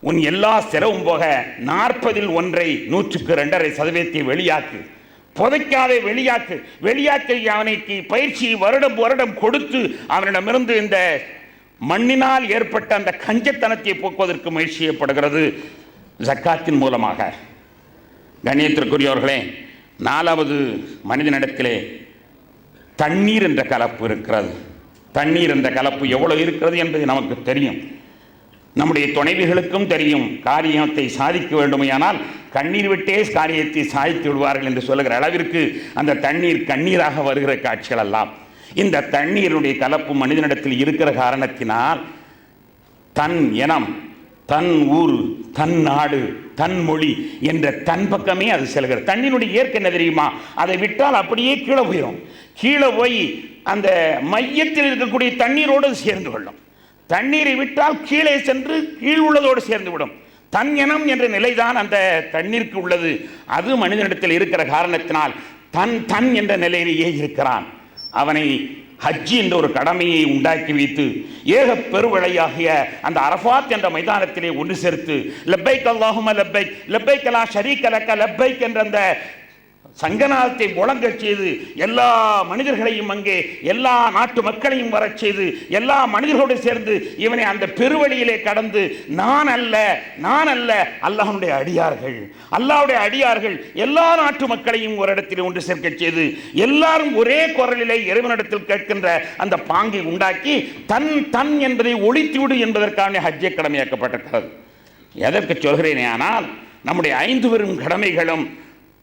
உன் எல்லா செலவும் போக நாற்பதில் ஒன்றை நூற்றுக்கு ரெண்டரை சதவீதத்தை வெளியாக்கு. புதைக்காതെ வெளியாக்கு. வெளியாக்கி அவனுக்கு பயிற்சி வருடம் வருடம் கொடுத்து அவனிடமிருந்து இந்த மண்ணினால் ஏற்பட்ட அந்த கஞ்சத்தனத்தை போக்குவதற்கு முயற்சி செய்யப்படுகிறது ஜக்காத்தின் மூலமாக. கண்ணியத்திற்குரியவர்களே நாலாவது மனிதனிடத்திலே தண்ணீர் என்ற கலப்பு இருக்கிறது. தண்ணீர் என்ற கலப்பு எவ்வளோ இருக்கிறது என்பது நமக்கு தெரியும். நம்முடைய துணைவிகளுக்கும் தெரியும் காரியத்தை சாதிக்க வேண்டுமையானால் கண்ணீர் விட்டே காரியத்தை சாதித்து விடுவார்கள் என்று சொல்லுகிற அளவிற்கு அந்த தண்ணீர் கண்ணீராக வருகிற காட்சிகள் எல்லாம். இந்த தண்ணீருடைய கலப்பு மனிதனிடத்தில் இருக்கிற காரணத்தினால் தன் இனம் தன் ஊர் தன் நாடு தன் மொழி என்ற தன் பக்கமே அது செல்கிறது. தண்ணினுடைய இயற்கை என்ன தெரியுமா? அதை விட்டால் அப்படியே கீழே போயிடும் கீழே போய் அந்த மையத்தில் இருக்கக்கூடிய தண்ணீரோடு சேர்ந்து கொள்ளும். தண்ணீரை விட்டால் கீழே சென்று கீழ் உள்ளதோடு சேர்ந்து விடும் தன் இனம் என்ற நிலைதான் அந்த தண்ணீருக்கு உள்ளது. அது மனிதனிடத்தில் இருக்கிற காரணத்தினால் தன் தன் என்ற நிலையிலேயே இருக்கிறான். அவனை ஹஜ்ஜி என்ற ஒரு கடமையை உண்டாக்கி வைத்து ஏக பெருவிளையாகிய அந்த அரஃபாத் என்ற மைதானத்திலே ஒன்று சேர்த்து லப்பைக் அல்லாஹும லப்பைக் லப்பைக் அலா ஷரீக் அலக்க லப்பைக் என்ற அந்த சங்கநாதத்தை முழங்கச் செய்து எல்லா மனிதர்களையும் அங்கே எல்லா நாட்டு மக்களையும் வரச் செய்து எல்லா மனிதர்களோடு சேர்ந்து இவனை அந்த பெருவழியிலே கடந்து நான் அல்ல நான் அல்ல அல்லாஹனுடைய அடியார்கள். அல்லாவுடைய அடியார்கள் எல்லா நாட்டு மக்களையும் ஒரு இடத்தில் ஒன்று சேர்க்கச் செய்து எல்லாரும் ஒரே குரலிலே இறைவனிடத்தில் கேட்கின்ற அந்த பாங்கை உண்டாக்கி தன் தன் என்பதை ஒழித்துவிடு என்பதற்கான ஹஜ்ஜை கடமையாக்கப்பட்டிருக்கிறது. எதற்கு சொல்கிறேனே ஆனால் நம்முடைய ஐந்து பெரும் கடமைகளும்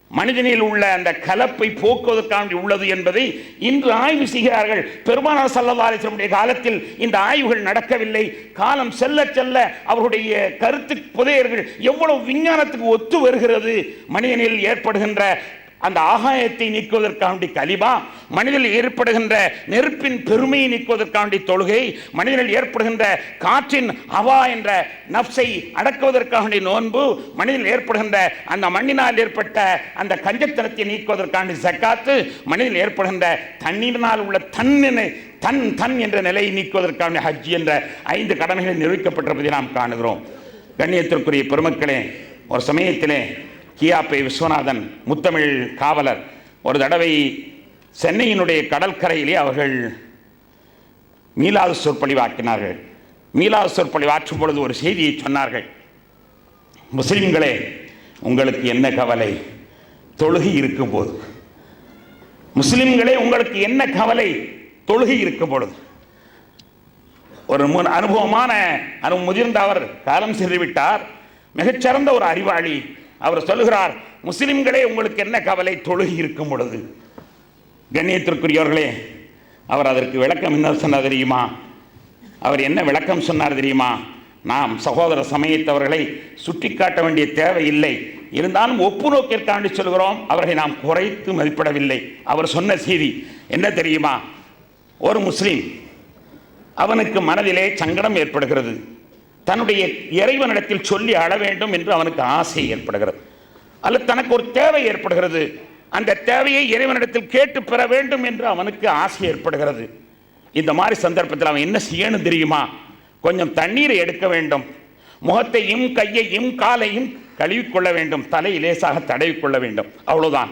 மனிதனில் உள்ள அந்த கலப்பை போக்குவதற்காண்டி உள்ளது என்பதை இன்று ஆய்வு செய்கிறார்கள். பெருமானார் சல்லதாரிசனுடைய காலத்தில் இந்த ஆய்வுகள் நடக்கவில்லை. காலம் செல்ல செல்ல அவருடைய கருத்து புதையர்கள் எவ்வளவு விஞ்ஞானத்துக்கு ஒத்து வருகிறது. மனிதனில் ஏற்படுகின்ற அந்த ஆகாயத்தை நீக்குவதற்காண்டி கலிபா மனிதனில் ஏற்படுகின்ற நெருப்பின் பெருமையை நீக்குவதற்காண்டி தொழுகை மனிதனில் ஏற்படுகின்ற காற்றின் அவா என்ற நப்சை அடக்குவதற்காண்டி நோன்பு மனிதனில் ஏற்படுகின்ற அந்த மண்ணினால் ஏற்பட்ட அந்த கஞ்சத்தனத்தை நீக்குவதற்காண்டி சக்காத்து மனிதனில் ஏற்படுகின்ற தண்ணீரினால் உள்ள தன்னினை தன் தன் என்ற நிலையை நீக்குவதற்கான ஹஜ் என்ற ஐந்து கடமைகள் நிரூபிக்கப்பட்டிருப்பதை நாம் காணுகிறோம். கண்ணியத்திற்குரிய பெருமக்களே ஒரு சமயத்திலே கியாப்பை விஸ்வநாதன் முத்தமிழ் காவலர். ஒரு தடவை சென்னையினுடைய கடற்கரையிலே அவர்கள் மீலாது சொற்பொழிவாக்கினார்கள் மீலாது சொற்பொழிவாற்றும் பொழுது ஒரு செய்தியை சொன்னார்கள். முஸ்லிம்களே உங்களுக்கு என்ன கவலை? தொழுகை இருக்கும் போது முஸ்லிம்களே உங்களுக்கு என்ன கவலை? தொழுகை இருக்கும் பொழுது ஒரு மு- அனுபவமான அனு முதிர்ந்த அவர் காலம் சென்று விட்டார் மிகச்சிறந்த ஒரு அறிவாளி. அவர் சொல்லுகிறார் முஸ்லிம்களே உங்களுக்கு என்ன கவலை? தொழுகி இருக்கும் பொழுது. கண்ணியத்திற்குரியவர்களே அவர் அதற்கு விளக்கம் என்ன சொன்னார் தெரியுமா? அவர் என்ன விளக்கம் சொன்னார் தெரியுமா? நாம் சகோதர சமயத்தவர்களை சுட்டிக்காட்ட வேண்டிய தேவை இல்லை. இருந்தாலும் ஒப்பு நோக்கிற்காண்டி சொல்கிறோம். அவர்களை நாம் குறைத்து மதிப்பிடவில்லை. அவர் சொன்ன செய்தி என்ன தெரியுமா? ஒரு முஸ்லீம் அவனுக்கு மனதிலே சங்கடம் ஏற்படுகிறது. தன்னுடைய இறைவனிடத்தில் சொல்லி அழ வேண்டும் என்று அவனுக்கு ஆசை ஏற்படுகிறது. அல்லது தனக்கு ஒரு தேவை ஏற்படுகிறது. அந்த தேவையை இறைவனிடத்தில் கேட்டு பெற வேண்டும் என்று அவனுக்கு ஆசை ஏற்படுகிறது. இந்த மாதிரி சந்தர்ப்பத்தில் அவன் என்ன செய்யணும் தெரியுமா? கொஞ்சம் தண்ணீரை எடுக்க வேண்டும். முகத்தையும் கையையும் காலையும் கழுவிக்கொள்ள வேண்டும். தலை லேசாக தடவிக்கொள்ள வேண்டும். அவ்வளவுதான்.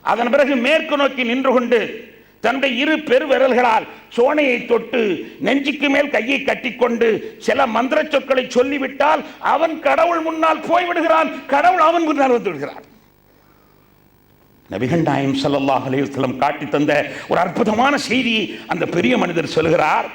அதன் பிறகு மேற்கு நோக்கி நின்று கொண்டு தன்னுடைய இரு பெருவிரல்களால் சோனையை தொட்டு நெஞ்சுக்கு மேல் கையை கட்டிக்கொண்டு சில மந்திர சொற்களை சொல்லிவிட்டால் அவன் கடவுள் முன்னால் போய்விடுகிறான். கடவுள் அவன் முன்னால் வந்து விடுகிறான் நபிகள் நாயம் ஸல்லல்லாஹு காட்டி தந்த ஒரு அற்புதமான செய்தி அந்த பெரிய மனிதர் சொல்கிறார்.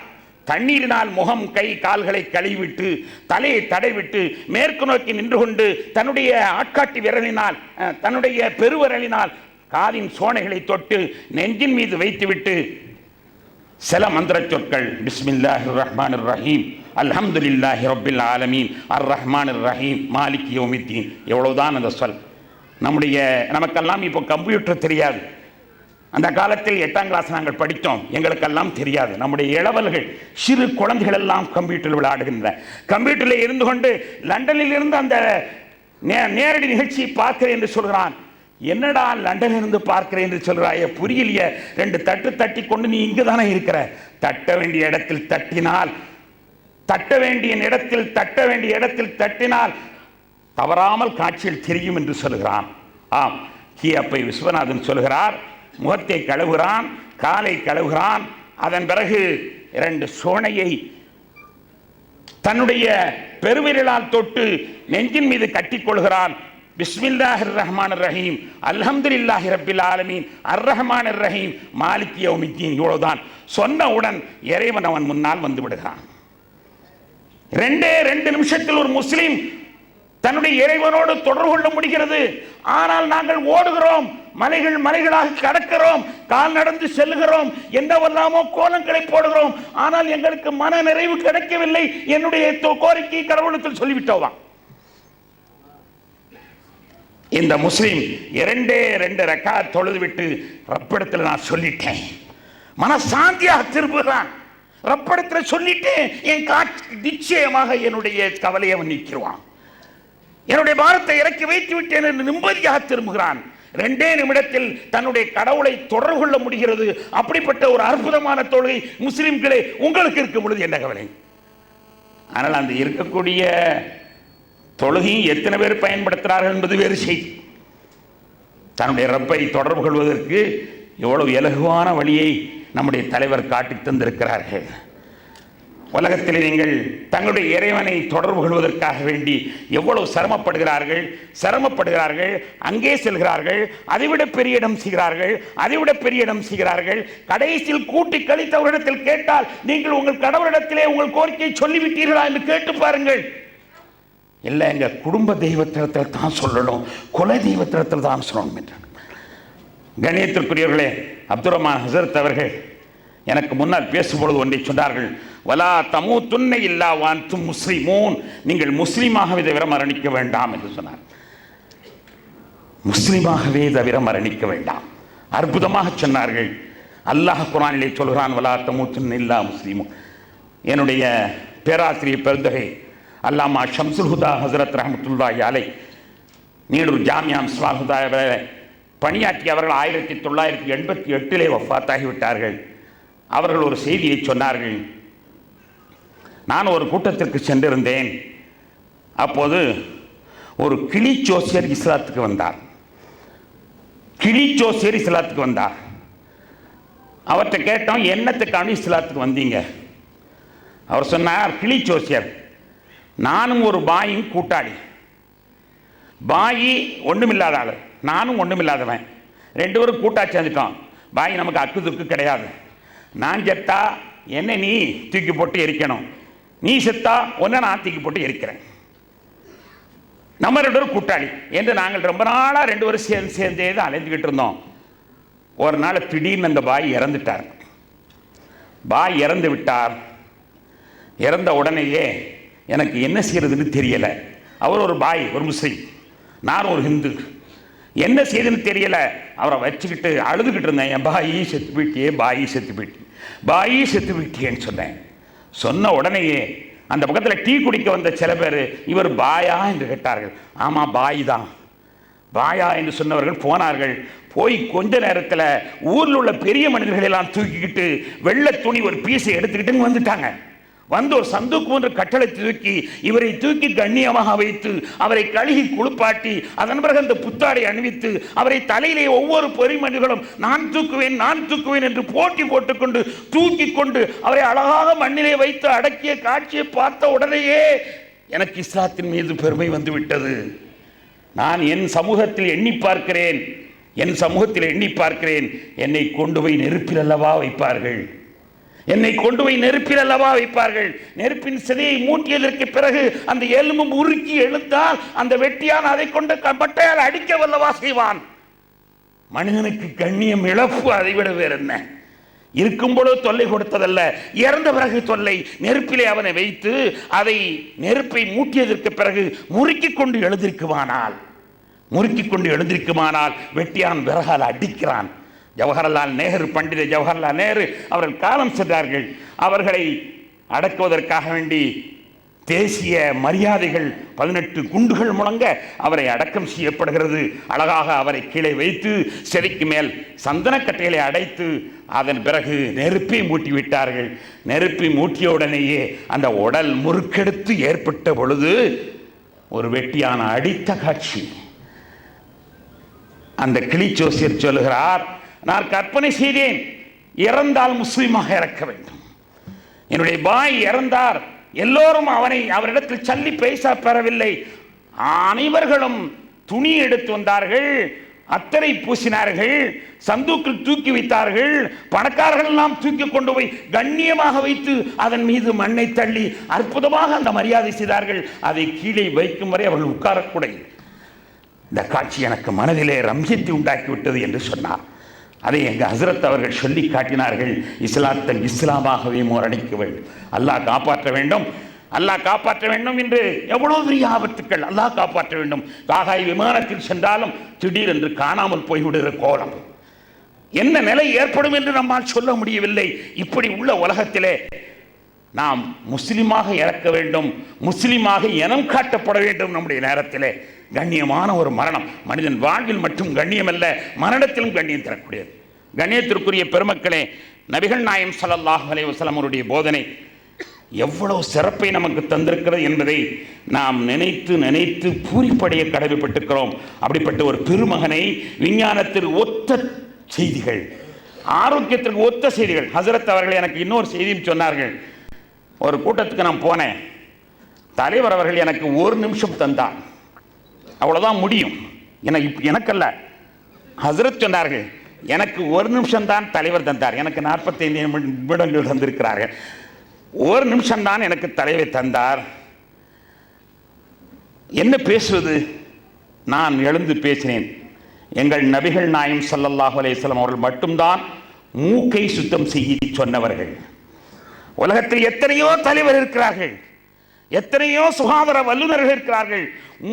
தண்ணீரினால் முகம் கை கால்களை கழுவிவிட்டு தலையை தடைவிட்டு மேற்கு நோக்கி நின்று கொண்டு தன்னுடைய ஆட்காட்டி விரலினால் அஹ், தன்னுடைய பெருவிரலினால் காலின் சோனைகளை தொட்டு நெஞ்சின் மீது வைத்துவிட்டு சில மந்திர சொற்கள் பிஸ்மில்லாஹி ரஹ்மான் ரஹீம் அல்ஹம்துலில்லாஹி ரபில் ஆலமீன். அர் ரஹ்மான் ரஹீம் மாலிக் யோமித்தீன். எவ்வளவுதான் அந்த சொல். நம்முடைய நமக்கெல்லாம் இப்போ கம்ப்யூட்டர் தெரியாது. அந்த காலத்தில் எட்டாம் கிளாஸ் நாங்கள் படித்தோம். எங்களுக்கெல்லாம் தெரியாது. நம்முடைய இளவல்கள் சிறு குழந்தைகள் எல்லாம் கம்ப்யூட்டரில் விளையாடுகின்றன. கம்ப்யூட்டரில் இருந்து கொண்டு லண்டனில் இருந்து அந்த நே- நேரடி நிகழ்ச்சியை பார்க்கிறேன் என்று சொல்கிறான். என்னடா லண்டனில் இருந்து பார்க்கிறேன் என்று சொல்கிறாயே புரியலையே. ரெண்டு தட்டு தட்டி கொண்டு நீ இங்கு தானே இருக்கிற? தட்ட வேண்டிய இடத்தில் தட்டினால் தட்ட வேண்டிய இடத்தில் தட்ட வேண்டிய இடத்தில் தட்டினால் தவறாமல் காட்சியில் தெரியும் என்று சொல்கிறான் ஆம் கி அப்பை விஸ்வநாதன் சொல்கிறார் முகத்தை கழுவுகிறான் காலை கழுவுகிறான் அதன் பிறகு இரண்டு சோனையை தன்னுடைய பெருவிரலால் தொட்டு நெஞ்சின் மீது கட்டிக்கொள்கிறான். பிஸ்மில்லாஹிர் ரஹ்மான் ரஹீம் அல்ஹம்துலில்லாஹி ரபில் ஆலமீன் அர் ரஹ்மான் ரஹீம் மாலிக் யௌமித்தீன். இவ்வளவுதான். சொன்னவுடன் இறைவன் அவன் முன்னால் வந்து விடுகிறான். ரெண்டே ரெண்டு நிமிஷத்தில் ஒரு முஸ்லீம் தன்னுடைய இறைவனோடு தொடர்பு கொள்ள முடிகிறது. ஆனால் நாங்கள் ஓடுகிறோம். மலைகள் மலைகளாக கடக்கிறோம். கால் நடந்து செல்லுகிறோம். என்னவெல்லாமோ கோலங்களை போடுகிறோம். ஆனால் எங்களுக்கு மன நிறைவு கிடைக்கவில்லை. என்னுடைய தொ- கோரிக்கை கடவுளத்தில் சொல்லிவிட்டோவான் இந்த முஸ்லீம் இரண்டே ரெண்டு ரெக்கா தொழுது விட்டு ரப்பிடத்தில் நான் சொல்லிட்டேன். மனசாந்தியாக திரும்புகிறான். ரப்படத்தில் சொல்லிட்டேன் என் காட்சி நிச்சயமாக என்னுடைய கவலையை நிற்கிறான் நீக்கிடுவான். என்னுடைய பாரத்தை இறக்கி வைத்து விட்டேன் என்று நிம்மதியாக திரும்புகிறான். ரெண்டே நிமிடத்தில் தன்னுடைய கடவுளை தொடர்பு கொள்ள முடிகிறது. அப்படிப்பட்ட ஒரு அற்புதமான தொழுகை முஸ்லிம்களே உங்களுக்கு இருக்கும் பொழுது என்ன கவலை. ஆனால் அந்த இருக்கக்கூடிய தொழுகையும் எத்தனை பேர் பயன்படுத்துகிறார்கள் என்பது வேறு செய்தி. தன்னுடைய ரப்பை தொடர்பு கொள்வதற்கு எவ்வளவு இலகுவான வழியை நம்முடைய தலைவர் காட்டி தந்திருக்கிறார்கள். உலகத்தில் நீங்கள் தங்களுடைய இறைவனை தொடர்பு கொள்வதற்காக வேண்டி எவ்வளவு சிரமப்படுகிறார்கள் சிரமப்படுகிறார்கள் அங்கே செல்கிறார்கள் அதைவிட பெரிய இடம் செய்கிறார்கள் அதைவிட பெரிய இடம் செய்கிறார்கள் கடைசியில் கூட்டி கழித்தவரிடத்தில் கேட்டால் நீங்கள் உங்கள் கடவுளிடத்திலே உங்கள் கோரிக்கையை சொல்லிவிட்டீர்களா என்று கேட்டு பாருங்கள். இல்லை எங்கள் குடும்ப தெய்வத்திடத்தில் தான் சொல்லணும். குல தெய்வத்திடத்தில் தான் சொல்லணும் என்றார் கணியத்திற்குரியவர்களே அப்துல் ரஹ்மான் ஹசரத் அவர்கள் எனக்கு முன்னால் பேசும்பொழுது ஒன்றை சொன்னார்கள். வலா தமு துன்னை இல்லா வான்தும் முஸ்லிமூன். நீங்கள் முஸ்லீமாகவே தவிர மரணிக்க வேண்டாம் என்று சொன்னார். முஸ்லீமாகவே தவிர மரணிக்க வேண்டாம். அற்புதமாக சொன்னார்கள். அல்லாஹ் குரானிலே சொல்கிறான் வலா தமு துன்னை இல்லா முஸ்லீமும் என்னுடைய பேராசிரியர் பெருந்தகை அல்லாமா ஷம்சுல் ஹுதா ஹசரத் ரஹமத்துல்லாஹி அலை நீடூர் ஜாமியாம் மிஸ்வால் ஹுதா பணியாற்றி அவர்கள் ஆயிரத்தி தொள்ளாயிரத்தி எண்பத்தி எட்டிலே ஒஃபாத்தாகிவிட்டார்கள் அவர்கள் ஒரு செய்தியை சொன்னார்கள். நான் ஒரு கூட்டத்திற்கு சென்றிருந்தேன். அப்போது ஒரு கிளி ஜோசியர் இஸ்லாத்துக்கு வந்தார். கிளி ஜோசியர் இஸ்லாத்துக்கு வந்தார். அவர்கிட்ட கேட்டோம் என்னத்துக்காண்டி இஸ்லாத்துக்கு வந்தீங்க? அவர் சொன்னார் கிளி ஜோசியர் நானும் ஒரு பாயும் கூட்டாளி. பாயி ஒன்றுமில்லாத ஆள் நானும் ஒன்றுமில்லாதவன் ரெண்டு பேரும் கூட்டா சேர்ந்துட்டோம். பாய் நமக்கு அக்கு துக்கு கிடையாது. நான் செத்தா என்ன நீ தூக்கி போட்டு எரிக்கணும். நீ செத்தா ஒன்றை நான் தூக்கி போட்டு எரிக்கிறேன். நம்ம ரெண்டு பேரும் கூட்டாளி. என்று நாங்கள் ரொம்ப நாளாக ரெண்டு பேரும் சேர்ந்து சேர்ந்தே தான் அலைஞ்சிக்கிட்டு இருந்தோம். ஒரு நாள் திடீர்னு அந்த பாய் இறந்துட்டார். பாய் இறந்து விட்டார். இறந்த உடனேயே எனக்கு என்ன செய்யறதுன்னு தெரியலை. அவர் ஒரு பாய் ஒரு முஸ்லீம். நான் ஒரு ஹிந்து. என்ன செய்யுதுன்னு தெரியலை. அவரை வச்சுக்கிட்டு அழுதுகிட்டு இருந்தேன். என் பாயி செத்து போயிட்டியே பாயி செத்து போயிட்டி. பாயி செத்து போயிட்டியேன்னு சொன்னேன். சொன்ன உடனேயே அந்த பக்கத்தில் டீ குடிக்க வந்த சில பேர் இவர் பாயா? என்று கேட்டார்கள். ஆமாம் பாய் தான் பாயா? என்று சொன்னவர்கள் போனார்கள். போய் கொஞ்ச நேரத்தில் ஊரில் உள்ள பெரிய மனிதர்களெல்லாம் தூக்கிக்கிட்டு வெள்ளை துணி ஒரு பீஸை எடுத்துக்கிட்டு வந்துட்டாங்க. வந்து ஒரு சந்துக்கு ஒன்று கட்டளை தூக்கி இவரை தூக்கி கண்ணியமாக வைத்து அவரை கழுகி குளிப்பாட்டி அதன் பிறகு அந்த புத்தாடை அணிவித்து அவரை தலையிலே ஒவ்வொரு பெருமனிதர்களும் நான் தூக்குவேன் நான் தூக்குவேன் என்று போட்டி போட்டுக்கொண்டு தூக்கி கொண்டு அவரை அழகாக மண்ணிலே வைத்து அடக்கிய காட்சியை பார்த்த உடனேயே எனக்கு இஸ்லாத்தின் மீது பெருமை வந்துவிட்டது. நான் என் சமூகத்தில் எண்ணி பார்க்கிறேன் என் சமூகத்தில் எண்ணி பார்க்கிறேன் என்னை கொண்டு போய் நெருப்பில் அல்லவா வைப்பார்கள்? என்னை கொண்டு போய் நெருப்பில் அல்லவா வைப்பார்கள்? நெருப்பின் சிதையை மூட்டியதற்கு பிறகு அந்த எலும்பு உருக்கி எழுந்தால் அந்த வெட்டியான் அதை கொண்டு க- பட்டையால் அடிக்க வல்லவா செய்வான். மனிதனுக்கு கண்ணியம் இழப்பு அதை விட வேற என்ன? இருக்கும் பொழுது தொல்லை கொடுத்ததல்ல. இறந்த பிறகு தொல்லை. நெருப்பிலே அவனை வைத்து அதை நெருப்பை மூட்டியதற்கு பிறகு முறுக்கி கொண்டு எழுதிருக்குமானால் முறுக்கி கொண்டு எழுதிருக்குமானால் வெட்டியான் விறகால் அடிக்கிறான். ஜவஹர்லால் நேரு பண்டித ஜவஹர்லால் நேரு அவர்கள் காலம் சென்றார்கள். அவர்களை அடக்குவதற்காக வேண்டி தேசிய மரியாதைகள் பதினெட்டு குண்டுகள் முழங்க அவரை அடக்கம் செய்யப்படுகிறது. அழகாக அவரை கீழே வைத்து செடிக்கு மேல் சந்தனக்கட்டைகளை அடைத்து அதன் பிறகு நெருப்பை மூட்டி விட்டார்கள் நெருப்பை மூட்டிய உடனேயே அந்த உடல் முறுக்கெடுத்து ஏற்பட்ட பொழுது ஒரு வெட்டியான அடித்த காட்சி. அந்த கிளி ஜோசியர் சொல்லுகிறார் நான் கற்பனை செய்தேன். இறந்தால் முஸ்லீமாக இறக்க வேண்டும். என்னுடைய பாய் இறந்தார். எல்லோரும் அவனை அவரிடத்தில் சல்லி பைசா பெறவில்லை. அனைவர்களும் துணி எடுத்து வந்தார்கள். அத்தரை பூசினார்கள். சந்தூக்கில் தூக்கி வைத்தார்கள். பணக்காரர்கள் எல்லாம் தூக்கி கொண்டு போய் கண்ணியமாக வைத்து அதன் மீது மண்ணை தள்ளி அற்புதமாக அந்த மரியாதை செய்தார்கள். அதை கீழே வைக்கும் வரை அவர்கள் உட்காரக்கூட இந்த காட்சி எனக்கு மனதிலே ரம்யத்தை உண்டாக்கிவிட்டது என்று சொன்னார். அதை எங்கள் ஹசரத் அவர்கள் சொல்லி காட்டினார்கள். இஸ்லாத்தை இஸ்லாமாகவே முரணிக்க வேண்டும். அல்லாஹ் காப்பாற்ற வேண்டும். அல்லாஹ் காப்பாற்ற வேண்டும் என்று எவ்வளவு பெரிய ஆபத்துக்கள் அல்லாஹ் காப்பாற்ற வேண்டும். காகாய் விமானத்தில் சென்றாலும் திடீரென்று காணாமல் போய்விடுகிற கோலம். என்ன நிலை ஏற்படும் என்று நம்மால் சொல்ல முடியவில்லை. இப்படி உள்ள உலகத்திலே நாம் முஸ்லிமாக இறக்க வேண்டும் முஸ்லீமாக இனம் காட்டப்பட வேண்டும் நம்முடைய நேரத்திலே. கண்ணியமான ஒரு மரணம். மனிதன் வாழ்வில் மட்டும் கண்ணியம் அல்ல மரணத்திலும் கண்ணியம் தரக்கூடியது. கண்ணியத்திற்குரிய பெருமக்களே நபிகள் நாயம் ஸல்லல்லாஹு அலைவசலமருடைய போதனை எவ்வளவு சிறப்பை நமக்கு தந்திருக்கிறது என்பதை நாம் நினைத்து நினைத்து பூரிப்படைய கடமைப்பட்டிருக்கிறோம். அப்படிப்பட்ட ஒரு பெருமகனை விஞ்ஞானத்தில் ஒத்த செய்திகள் ஆரோக்கியத்திற்கு ஒத்த செய்திகள். ஹசரத் அவர்கள் எனக்கு இன்னொரு செய்தியும் சொன்னார்கள். ஒரு கூட்டத்துக்கு நான் போனேன். தலைவர் அவர்கள் எனக்கு ஒரு நிமிஷம் தந்தார் அவ்வளோதான் முடியும். என எனக்கல்ல. ஹசரத் சொன்னார்கள் எனக்கு ஒரு நிமிஷம் தான் தலைவர் தந்தார். எனக்கு நாற்பத்தைந்து நிமிடங்கள் தந்திருக்கிறார்கள். ஒரு நிமிஷம் தான் எனக்கு தலைவர் தந்தார். என்ன பேசுவது? நான் எழுந்து பேசினேன். எங்கள் நபிகள் நாயம் சல்லல்லாஹு அலைஹி அவர்கள் மட்டும்தான் மூக்கை சுத்தம் செய்ய சொன்னவர்கள். உலகத்தில் எத்தனையோ தலைவர் இருக்கிறார்கள். எத்தனையோ சுகாதார வல்லுநர்கள் இருக்கிறார்கள்.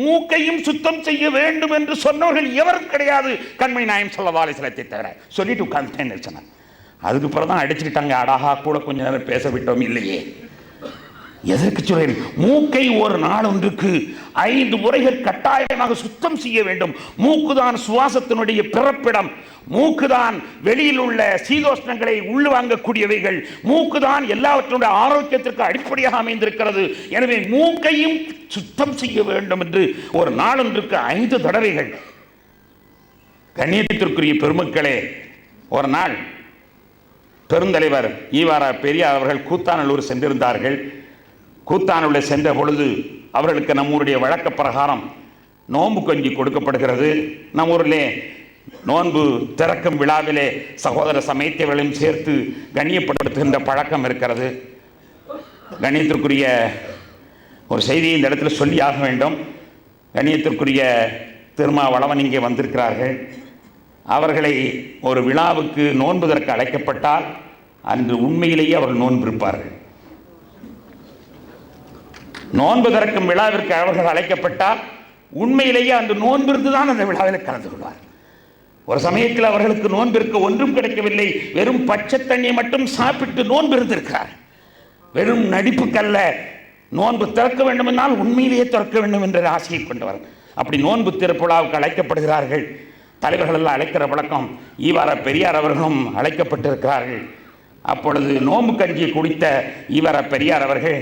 மூக்கையும் சுத்தம் செய்ய வேண்டும் என்று சொன்னவர்கள் எவரும் கிடையாது. கண்மை நாயம் சொல்ல அலைஹி தவிர. சொல்லிட்டு உட்கார்ந்துட்டேன் சொன்னாங்க அதுக்கு பிறகு தான் அடிச்சுக்கிட்டாங்க. அடாகா கூட கொஞ்ச நேரம் பேச விட்டோம் இல்லையே. எதற்கு சொல்கிறேன் மூக்கை ஒரு நாள் ஒன்றுக்கு ஐந்து முறைகள் கட்டாயமாக சுத்தம் செய்ய வேண்டும். மூக்குதான் சுவாசத்தினுடைய பிறப்பிடம். மூக்குதான் வெளியில் உள்ள சீதோஷ்ணங்களை உள்வாங்கக்கூடியவைகள் மூக்குதான் எல்லாவற்றினுடைய ஆரோக்கியத்திற்கு அடிப்படையாக அமைந்திருக்கிறது. எனவே மூக்கையும் சுத்தம் செய்ய வேண்டும் என்று ஒரு நாளொன்றுக்கு ஐந்து தடவைகள். கண்ணியத்திற்குரிய பெருமக்களே ஒரு நாள் பெருந்தலைவர் ஈவாரா பெரியார் அவர்கள் கூத்தாநல்லூர் சென்றிருந்தார்கள். கூத்தானுள்ளே சென்ற பொழுது அவர்களுக்கு நம்முடைய வழக்க பிரகாரம் நோன்பு கஞ்சி கொடுக்கப்படுகிறது. நம் ஊரிலே நோன்பு திறக்கும் விழாவிலே சகோதர சமயத்தவர்களையும் சேர்த்து கண்ணியப்படுத்துகின்ற பழக்கம் இருக்கிறது. கண்ணியத்திற்குரிய ஒரு செய்தியை இந்த இடத்துல சொல்லி ஆக வேண்டும். கண்ணியத்திற்குரிய திருமாவளவன் இங்கே வந்திருக்கிறார்கள். அவர்களை ஒரு விழாவுக்கு நோன்புதற்கு அழைக்கப்பட்டால் அன்று உண்மையிலேயே அவர்கள் நோன்பு இருப்பார்கள் நோன்பு திறக்கும் விழாவிற்கு அவர்கள் அழைக்கப்பட்டால் உண்மையிலேயே அந்த நோன்பிருந்து தான் அந்த விழாவில் கலந்து கொள்வார். ஒரு சமயத்தில் அவர்களுக்கு நோன்பிற்கு ஒன்றும் கிடைக்கவில்லை. வெறும் பச்சை தண்ணியை மட்டும் சாப்பிட்டு நோன்பு இருந்திருக்கிறார் வெறும் நடிப்புக்கல்ல. நோன்பு திறக்க வேண்டும் என்றால் உண்மையிலேயே திறக்க வேண்டும் என்ற ஆசையை கொண்டவர். அப்படி நோன்பு திருப்புழாவுக்கு அழைக்கப்படுகிறார்கள். தலைவர்கள் எல்லாம் அழைக்கிற பழக்கம் ஈவார பெரியார் அவர்களும் அழைக்கப்பட்டிருக்கிறார்கள். அப்பொழுது நோன்பு கஞ்சி குடித்த ஈவார பெரியார் அவர்கள்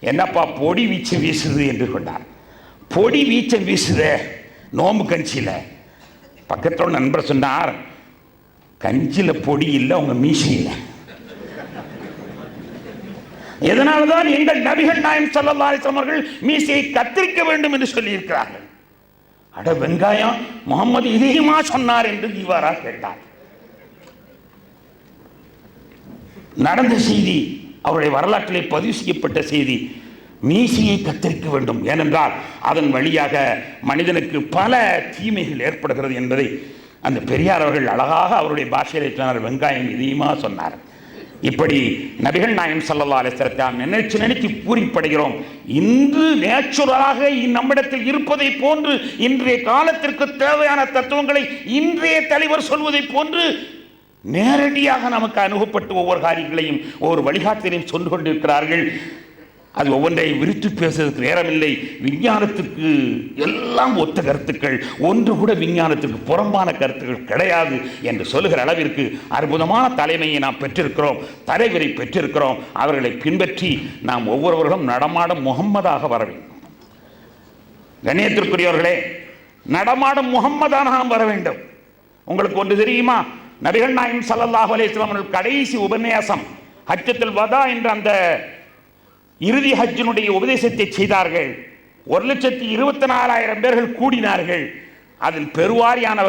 என்னப்பா பொடி வீச்சு வீசுது என்று கொண்டார் பொடி வீச்சம் வீசுது நோம்பு கஞ்சியில். பக்கத்தோட நண்பர் சொன்னார் கஞ்சியில் பொடி இல்லை அவங்க மீசையில். இதனால்தான் எங்கள் நபிகள் நாயம் ஸல்லல்லாஹு அவர்கள் மீசையை கத்திரிக்க வேண்டும் என்று சொல்லியிருக்கிறார்கள். அட வெங்காயம் முகமது இதையுமா சொன்னார் என்று தீவாரா கேட்டார். நடந்த செய்தி அவருடைய வரலாற்றிலே பதிவு செய்யப்பட்ட செய்தி மீசையை கத்தரிக்க வேண்டும். ஏனென்றால் அதன் வழியாக மனிதனுக்கு பல தீமைகள் ஏற்படுகிறது என்பதை அந்த பெரியார் அவர்கள் அழகாக அவருடைய பாஷையிலே சொன்னார் வெங்காயம் இதயமாக சொன்னார். இப்படி நபிகள் நாயம் சல்லா அலைஹி நினைச்சு நினைச்சு பூரிப்படைகிறோம். இன்று நேச்சுரலாக நம்மிடத்தில் இருப்பதை போன்று இன்றைய காலத்திற்கு தேவையான தத்துவங்களை இன்றைய தலைவர் சொல்வதை போன்று நேரடியாக நமக்கு அணுகப்பட்டு ஒவ்வொரு காரியங்களையும் ஒவ்வொரு வழிகாட்டிலையும் சொல்லி கொண்டிருக்கிறார்கள். அது ஒவ்வொன்றை விரித்து பேசுவதற்கு நேரமில்லை. விஞ்ஞானத்துக்கு எல்லாம் ஒத்த கருத்துக்கள். ஒன்று கூட விஞ்ஞானத்துக்கு புறம்பான கருத்துக்கள் கிடையாது என்று சொல்லுகிற அளவிற்கு அற்புதமான தலைமையை நாம் பெற்றிருக்கிறோம். தலைவரை பெற்றிருக்கிறோம். அவர்களை பின்பற்றி நாம் ஒவ்வொருவர்களும் நடமாடும் முகம்மதாக வர வேண்டும். கண்ணியத்திற்குரியவர்களே நடமாடும் முகம்மதாக நாம் வர வேண்டும்? உங்களுக்கு ஒன்று தெரியுமா? நபிகள் நாயம் சல்லாஹ் அலிஸ்லாம் அவர்கள் கடைசி உபன்யாசம் ஹஜ்ஜத்தில் வதா என்ற அந்த இறுதி ஹஜ்ஜினுடைய உபதேசத்தை செய்தார்கள். ஒரு லட்சத்தி இருபத்தி நாலாயிரம் பேர்கள் கூடினார்கள். அதில் பெருவாரியானவர்